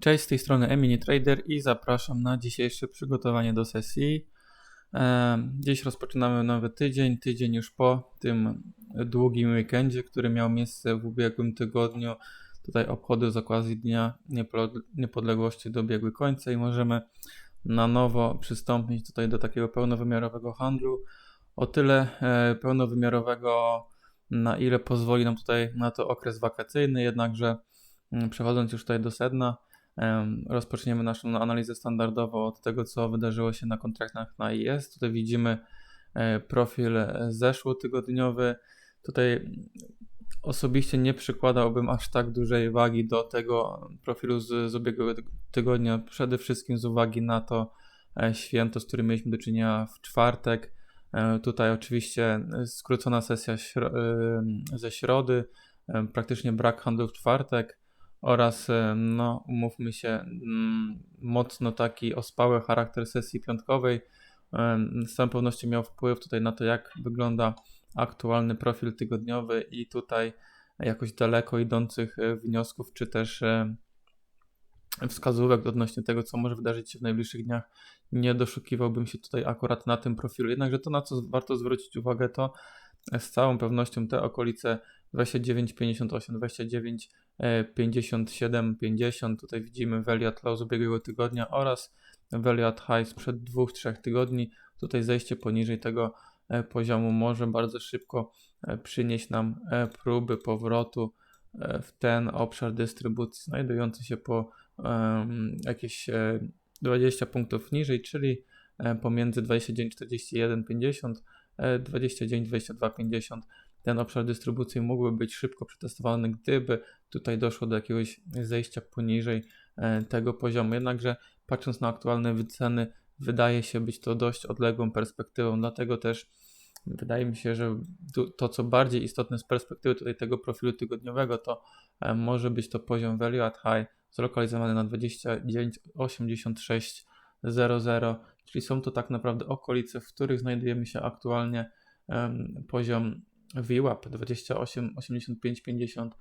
Cześć, z tej strony Emini Trader i zapraszam na dzisiejsze przygotowanie do sesji. E, Dziś rozpoczynamy nowy tydzień, tydzień już po tym długim weekendzie, który miał miejsce w ubiegłym tygodniu. Tutaj obchody z okazji Dnia Niepodległości dobiegły końca i możemy na nowo przystąpić tutaj do takiego pełnowymiarowego handlu. O tyle e, pełnowymiarowego, na ile pozwoli nam tutaj na to okres wakacyjny, jednakże mm, przechodząc już tutaj do sedna, Rozpoczniemy naszą analizę standardowo od tego, co wydarzyło się na kontraktach na IS. Tutaj widzimy e, profil zeszłotygodniowy. Tutaj osobiście nie przykładałbym aż tak dużej wagi do tego profilu z, z ubiegłego tygodnia, przede wszystkim z uwagi na to e, święto, z którym mieliśmy do czynienia w czwartek. E, tutaj oczywiście skrócona sesja ze środy, praktycznie brak handlu w czwartek oraz, e, no, umówmy się, mm, mocno taki ospały charakter sesji piątkowej. Z całą pewnością miał wpływ tutaj na to, jak wygląda aktualny profil tygodniowy i tutaj jakoś daleko idących e, wniosków, czy też e, wskazówek odnośnie tego, co może wydarzyć się w najbliższych dniach, nie doszukiwałbym się tutaj akurat na tym profilu. Jednakże to, na co warto zwrócić uwagę, to z całą pewnością te okolice 29, 58, 29, 57, 50. Tutaj widzimy value at low z ubiegłego tygodnia oraz value at high sprzed 2-3 tygodni. Tutaj zejście poniżej tego e, poziomu może bardzo szybko e, przynieść nam e, próby powrotu w ten obszar dystrybucji znajdujący się po um, jakieś 20 punktów niżej, czyli pomiędzy 29, 41, 50, 29, 22, 50 ten obszar dystrybucji mógłby być szybko przetestowany, gdyby tutaj doszło do jakiegoś zejścia poniżej e, tego poziomu. Jednakże patrząc na aktualne wyceny, wydaje się być to dość odległą perspektywą, dlatego też wydaje mi się, że to, co bardziej istotne z perspektywy tutaj tego profilu tygodniowego, to e, może być to poziom value at high zlokalizowany na 29,8600, czyli są to tak naprawdę okolice, w których znajdujemy się aktualnie. Poziom VWAP 28, 85, 50,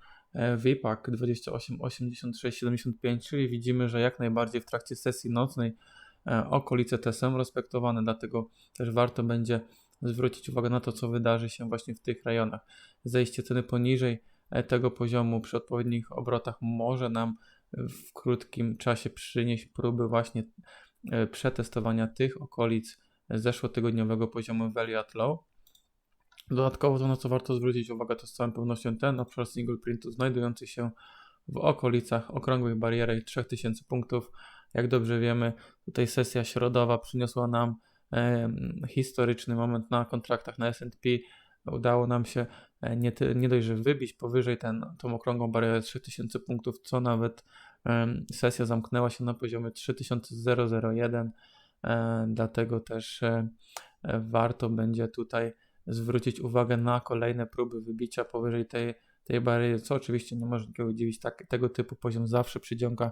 VPAC 28, 86, 75, czyli widzimy, że jak najbardziej w trakcie sesji nocnej e, okolice te są respektowane, dlatego też warto będzie zwrócić uwagę na to, co wydarzy się właśnie w tych rejonach. Zejście ceny poniżej e, tego poziomu przy odpowiednich obrotach może nam w krótkim czasie przynieść próby właśnie e, przetestowania tych okolic zeszłotygodniowego poziomu value at low Dodatkowo to, na co warto zwrócić uwagę, to z całą pewnością ten obszar single printu znajdujący się w okolicach okrągłej bariery 3000 punktów. Jak dobrze wiemy, tutaj sesja środowa przyniosła nam e, historyczny moment na kontraktach na S&P. Udało nam się e, nie, nie dość, że wybić powyżej ten, tą okrągłą barierę 3000 punktów, co nawet e, sesja zamknęła się na poziomie 3001, e, dlatego też e, warto będzie tutaj zwrócić uwagę na kolejne próby wybicia powyżej tej, tej bariery, co oczywiście nie może nikogo dziwić. Tak, tego typu poziom zawsze przyciąga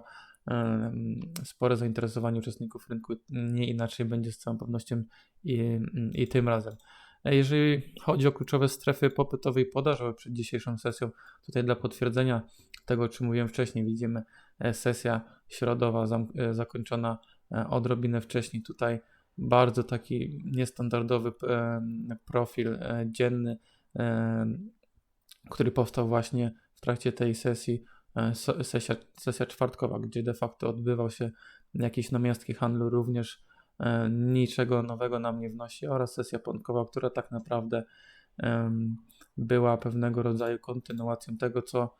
spore zainteresowanie uczestników rynku. Nie inaczej będzie z całą pewnością i, i tym razem. Jeżeli chodzi o kluczowe strefy popytowe i podażowe przed dzisiejszą sesją, tutaj dla potwierdzenia tego, o czym mówiłem wcześniej, widzimy e, sesja środowa e, zakończona e, odrobinę wcześniej. Tutaj bardzo taki niestandardowy profil e, dzienny, który powstał właśnie w trakcie tej sesji, e, sesja, sesja czwartkowa, gdzie de facto odbywał się jakiś namiastki handlu, również e, niczego nowego nam nie wnosi, oraz sesja piątkowa, która tak naprawdę była pewnego rodzaju kontynuacją tego, co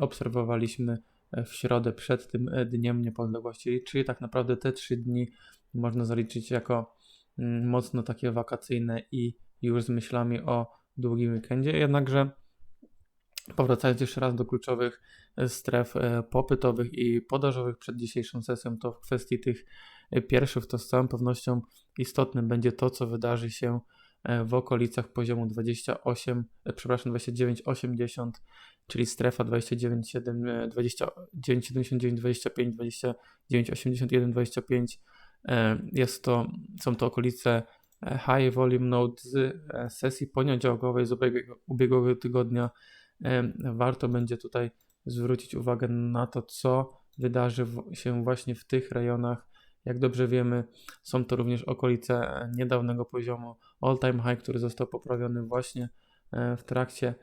obserwowaliśmy w środę przed tym Dniem Niepodległości, czyli tak naprawdę te trzy dni można zaliczyć jako mm, mocno takie wakacyjne i już z myślami o długim weekendzie. Jednakże powracając jeszcze raz do kluczowych e, stref e, popytowych i podażowych przed dzisiejszą sesją, to w kwestii tych e, pierwszych to z całą pewnością istotnym będzie to, co wydarzy się w okolicach poziomu 28, przepraszam, 29,80, czyli strefa 29,7, 29,79, 25, 29,81, 25 E, jest to, są to okolice e, High Volume Node z e, sesji poniedziałkowej z ubiegłego, ubiegłego tygodnia. Warto będzie tutaj zwrócić uwagę na to, co wydarzy się właśnie w tych rejonach. Jak dobrze wiemy, są to również okolice niedawnego poziomu all-time high, który został poprawiony właśnie w trakcie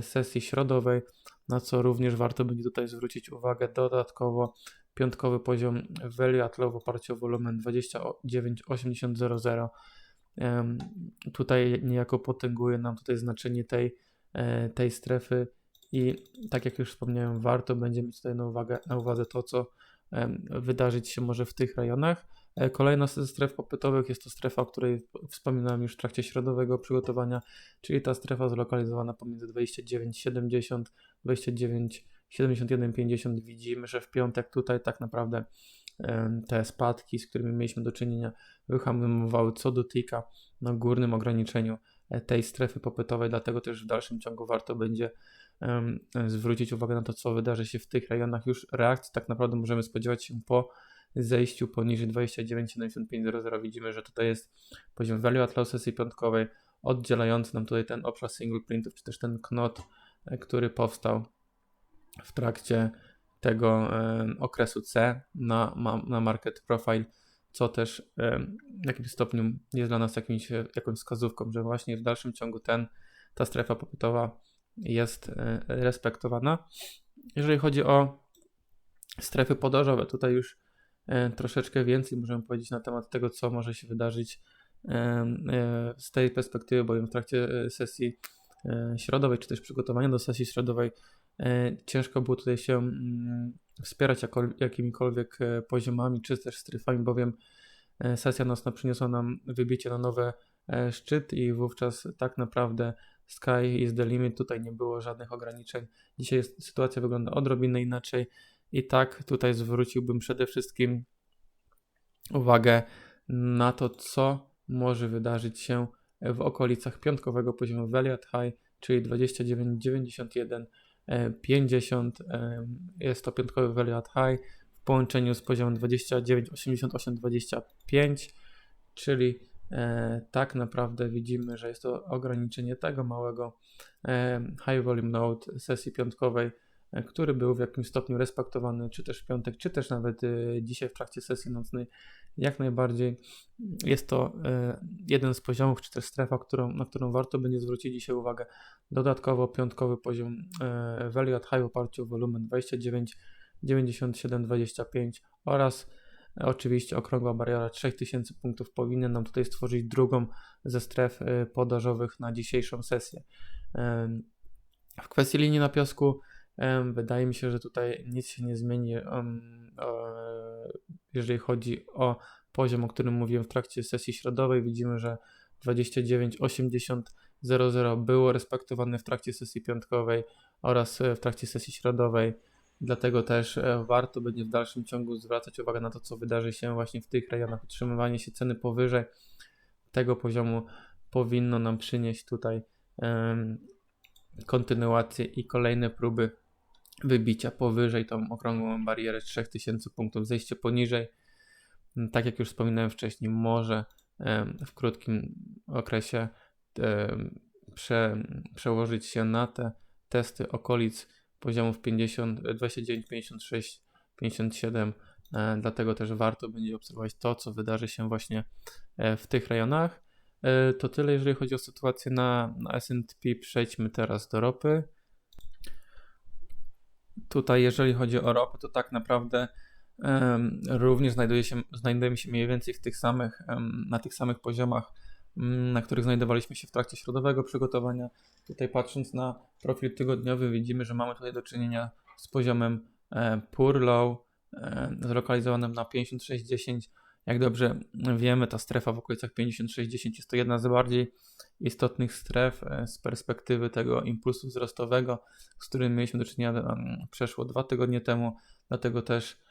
sesji środowej, na co również warto będzie tutaj zwrócić uwagę. Dodatkowo piątkowy poziom value at low w oparciu o wolumen 29,8000. Tutaj niejako potęguje nam tutaj znaczenie tej, e, tej strefy i tak jak już wspomniałem, warto będzie mieć tutaj na, uwagę, na uwadze to, co wydarzyć się może w tych rejonach. E, kolejna ze stref popytowych jest to strefa, o której wspominałem już w trakcie środowego przygotowania, czyli ta strefa zlokalizowana pomiędzy 29,70, 29 71,50 widzimy, że w piątek tutaj tak naprawdę te spadki, z którymi mieliśmy do czynienia, wyhamowały co dotyka na górnym ograniczeniu e, tej strefy popytowej, dlatego też w dalszym ciągu warto będzie zwrócić uwagę na to, co wydarzy się w tych rejonach. Już reakcji tak naprawdę możemy spodziewać się po zejściu poniżej 29,7500. Widzimy, że tutaj jest poziom value at low sesji piątkowej, oddzielający nam tutaj ten obszar single printów, czy też ten knot, e, który powstał w trakcie tego okresu C na, na market profile, co też w jakimś stopniu jest dla nas jakimś, jakąś wskazówką, że właśnie w dalszym ciągu ten, ta strefa popytowa jest e, respektowana. Jeżeli chodzi o strefy podażowe, tutaj już e, troszeczkę więcej możemy powiedzieć na temat tego, co może się wydarzyć e, z tej perspektywy, bowiem w trakcie sesji środowej, czy też przygotowania do sesji środowej ciężko było tutaj się mm, wspierać jakimikolwiek e, poziomami, czy też strefami, bowiem e, sesja nocna przyniosła nam wybicie na nowe szczyt i wówczas tak naprawdę sky is the limit, tutaj nie było żadnych ograniczeń. Dzisiaj sytuacja wygląda odrobinę inaczej i tak tutaj zwróciłbym przede wszystkim uwagę na to, co może wydarzyć się w okolicach piątkowego poziomu Value High, czyli 29,91 50 jest to piątkowy value at high w połączeniu z poziomem 29, 88, 25, czyli e, tak naprawdę widzimy, że jest to ograniczenie tego małego high volume node sesji piątkowej, e, który był w jakimś stopniu respektowany, czy też w piątek, czy też nawet e, dzisiaj w trakcie sesji nocnej. Jak najbardziej jest to jeden z poziomów, czy też strefa, którą, na którą warto będzie zwrócić dzisiaj uwagę. Dodatkowo piątkowy poziom e, value at high w oparciu o wolumen 29, 97, 25 oraz e, oczywiście okrągła bariera 3000 punktów powinien nam tutaj stworzyć drugą ze stref e, podażowych na dzisiejszą sesję. W kwestii linii na piasku wydaje mi się, że tutaj nic się nie zmieni, jeżeli chodzi o poziom, o którym mówiłem w trakcie sesji środowej. Widzimy, że 29, 80 00 było respektowane w trakcie sesji piątkowej oraz e, w trakcie sesji środowej. Dlatego też e, warto będzie w dalszym ciągu zwracać uwagę na to, co wydarzy się właśnie w tych rejonach. Utrzymywanie się ceny powyżej tego poziomu powinno nam przynieść tutaj um, kontynuację i kolejne próby wybicia powyżej tą okrągłą barierę 3000 punktów, zejście poniżej. Tak jak już wspominałem wcześniej, może w krótkim okresie prze, przełożyć się na te testy okolic poziomów 50, 29, 56, 57. Dlatego też warto będzie obserwować to, co wydarzy się właśnie e, w tych rejonach. E, to tyle, jeżeli chodzi o sytuację na, na SP. Przejdźmy teraz do ropy. Tutaj, jeżeli chodzi o ropę, to tak naprawdę um, również znajduje się, znajdujemy się mniej więcej w tych samych, um, na tych samych poziomach Mm, na których znajdowaliśmy się w trakcie środowego przygotowania. Tutaj patrząc na profil tygodniowy widzimy, że mamy tutaj do czynienia z poziomem e, poor low e, zlokalizowanym na 56.10. Jak dobrze wiemy, ta strefa w okolicach 56.10 jest to jedna z bardziej istotnych stref e, z perspektywy tego impulsu wzrostowego, z którym mieliśmy do czynienia przeszło dwa tygodnie temu. Dlatego też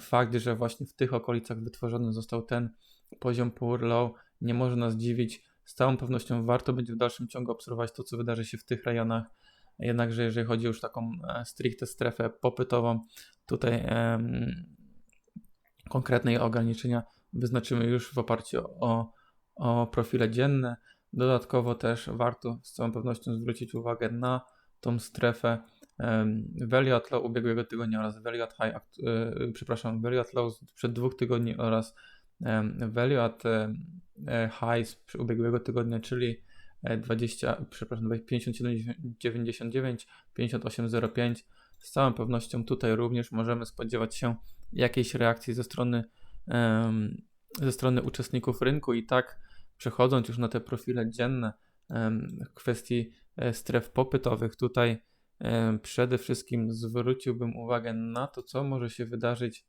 fakt, że właśnie w tych okolicach wytworzony został ten poziom poor low nie może nas dziwić. Z całą pewnością warto będzie w dalszym ciągu obserwować to, co wydarzy się w tych rejonach. Jednakże, jeżeli chodzi już taką e, stricte strefę popytową, tutaj um, konkretne ograniczenia wyznaczymy już w oparciu o, o profile dzienne. Dodatkowo też warto z całą pewnością zwrócić uwagę na tą strefę value at low ubiegłego tygodnia oraz value at high, e, przepraszam, value at low sprzed dwóch tygodni oraz value at e, e, high z ubiegłego tygodnia, czyli e, 20, przepraszam, 57,99, 58,05. Z całą pewnością tutaj również możemy spodziewać się jakiejś reakcji ze strony, ze strony uczestników rynku i tak przechodząc już na te profile dzienne w kwestii e, stref popytowych, tutaj przede wszystkim zwróciłbym uwagę na to, co może się wydarzyć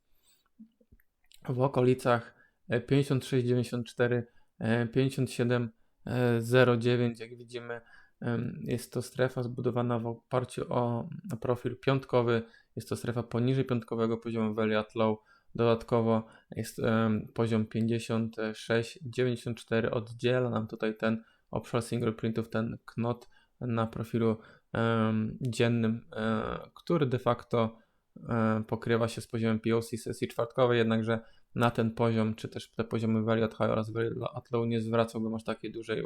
w okolicach e, 56,94, e, 57,09. Jak widzimy, jest to strefa zbudowana w oparciu o profil piątkowy. Jest to strefa poniżej piątkowego poziomu value at low. Dodatkowo jest em, poziom 56,94. Oddziela nam tutaj ten obszar single printów, ten knot na profilu em, dziennym, e, który de facto e, pokrywa się z poziomem POC sesji czwartkowej, jednakże na ten poziom, czy też te poziomy value at high oraz value at low nie zwracałbym aż takiej dużej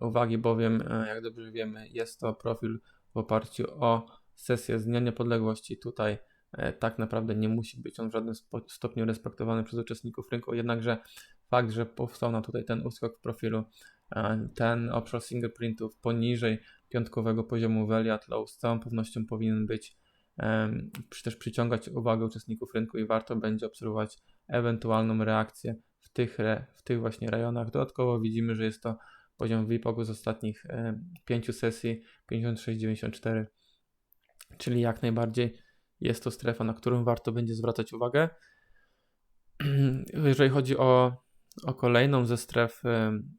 uwagi, bowiem e, jak dobrze wiemy jest to profil w oparciu o sesję z Dnia Niepodległości. Tutaj e, tak naprawdę nie musi być on w żadnym stopniu respektowany przez uczestników rynku, jednakże fakt, że powstał nam tutaj ten uskok w profilu, e, ten obszar fingerprintów poniżej piątkowego poziomu value at low z całą pewnością powinien być przy- też przyciągać uwagę uczestników rynku i warto będzie obserwować ewentualną reakcję w tych, re, w tych właśnie rejonach. Dodatkowo widzimy, że jest to poziom VPOG z ostatnich pięciu sesji 56,94, czyli jak najbardziej jest to strefa, na którą warto będzie zwracać uwagę. Jeżeli chodzi o, o kolejną ze stref em,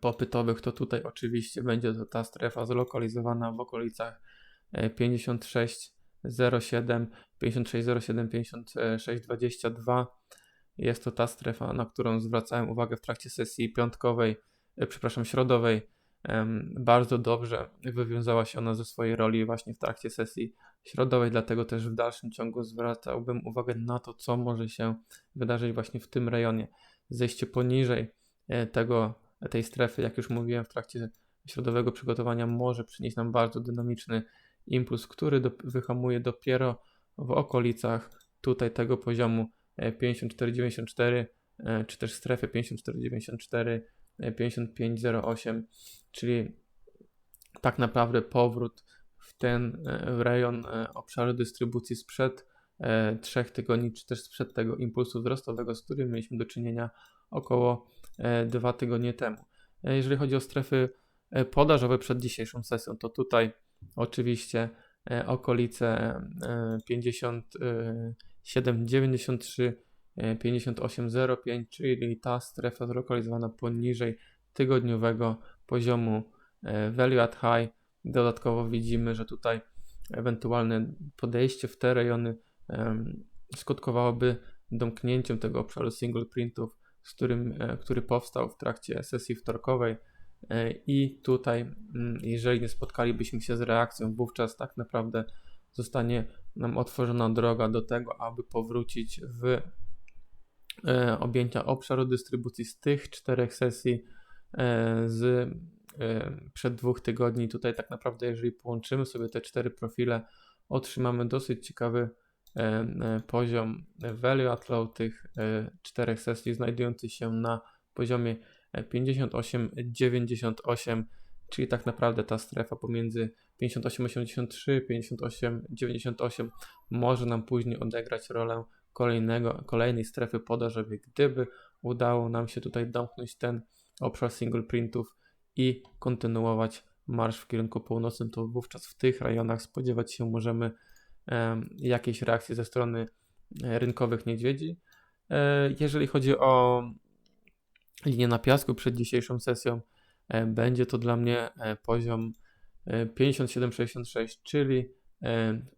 popytowych, to tutaj oczywiście będzie to ta strefa zlokalizowana w okolicach e, 56,07, 56,07, 56,22. Jest to ta strefa, na którą zwracałem uwagę w trakcie sesji piątkowej, e, przepraszam, środowej. Bardzo dobrze wywiązała się ona ze swojej roli właśnie w trakcie sesji środowej, dlatego też w dalszym ciągu zwracałbym uwagę na to, co może się wydarzyć właśnie w tym rejonie. Zejście poniżej e, tego, tej strefy, jak już mówiłem w trakcie środowego przygotowania, może przynieść nam bardzo dynamiczny impuls, który do, wyhamuje dopiero w okolicach tutaj tego poziomu e, 54,94 e, czy też strefy 54,94, e, 55,08, czyli tak naprawdę powrót w ten e, w rejon e, obszaru dystrybucji sprzed e, trzech tygodni, czy też sprzed tego impulsu wzrostowego, z którym mieliśmy do czynienia około e, dwa tygodnie temu. E, Jeżeli chodzi o strefy e, podażowe przed dzisiejszą sesją, to tutaj oczywiście e, okolice e, 57,93, e, 58,05, czyli ta strefa zlokalizowana poniżej tygodniowego poziomu e, value at high. Dodatkowo widzimy, że tutaj ewentualne podejście w te rejony skutkowałoby domknięciem tego obszaru single printów, z którym, e, który powstał w trakcie sesji wtorkowej. E, I tutaj, mm, jeżeli nie spotkalibyśmy się z reakcją, wówczas tak naprawdę zostanie nam otworzona droga do tego, aby powrócić w objęcia obszaru dystrybucji z tych czterech sesji e, z e, przed dwóch tygodni. Tutaj tak naprawdę, jeżeli połączymy sobie te cztery profile, otrzymamy dosyć ciekawy e, e, poziom value at low tych e, czterech sesji, znajdujący się na poziomie e, 58,98, czyli tak naprawdę ta strefa pomiędzy 58,83, 58,98 może nam później odegrać rolę kolejnego, kolejnej strefy podażowej, gdyby udało nam się tutaj domknąć ten obszar single printów i kontynuować marsz w kierunku północnym, to wówczas w tych rejonach spodziewać się możemy em, jakiejś reakcji ze strony e, rynkowych niedźwiedzi. E, Jeżeli chodzi o linię na piasku przed dzisiejszą sesją, e, będzie to dla mnie e, poziom e, 57,66, czyli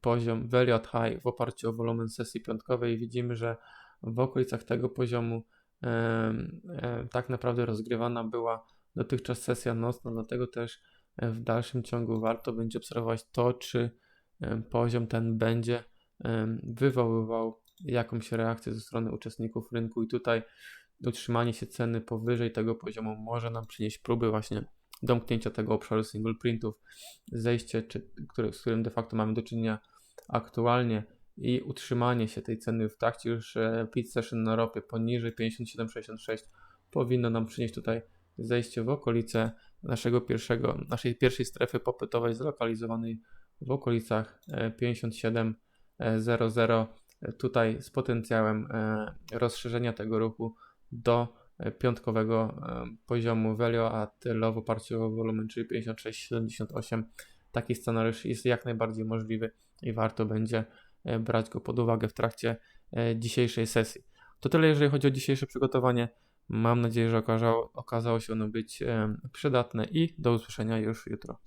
poziom value at high w oparciu o wolumen sesji piątkowej. Widzimy, że w okolicach tego poziomu e, e, tak naprawdę rozgrywana była dotychczas sesja nocna, dlatego też e, w dalszym ciągu warto będzie obserwować to, czy e, poziom ten będzie e, wywoływał jakąś reakcję ze strony uczestników rynku i tutaj utrzymanie się ceny powyżej tego poziomu może nam przynieść próby właśnie domknięcia tego obszaru single printów, zejście, czy, który, z którym de facto mamy do czynienia aktualnie i utrzymanie się tej ceny w trakcie już e, pit session na ropie poniżej 57,66 powinno nam przynieść tutaj zejście w okolice naszego pierwszego, naszej pierwszej strefy popytowej zlokalizowanej w okolicach e, 57,00 e, tutaj z potencjałem e, rozszerzenia tego ruchu do e, piątkowego e, poziomu value at low w oparciu o wolumen, czyli 56,78. Taki scenariusz jest jak najbardziej możliwy i warto będzie e, brać go pod uwagę w trakcie e, dzisiejszej sesji. To tyle, jeżeli chodzi o dzisiejsze przygotowanie. Mam nadzieję, że okazało, okazało się ono być e, przydatne i do usłyszenia już jutro.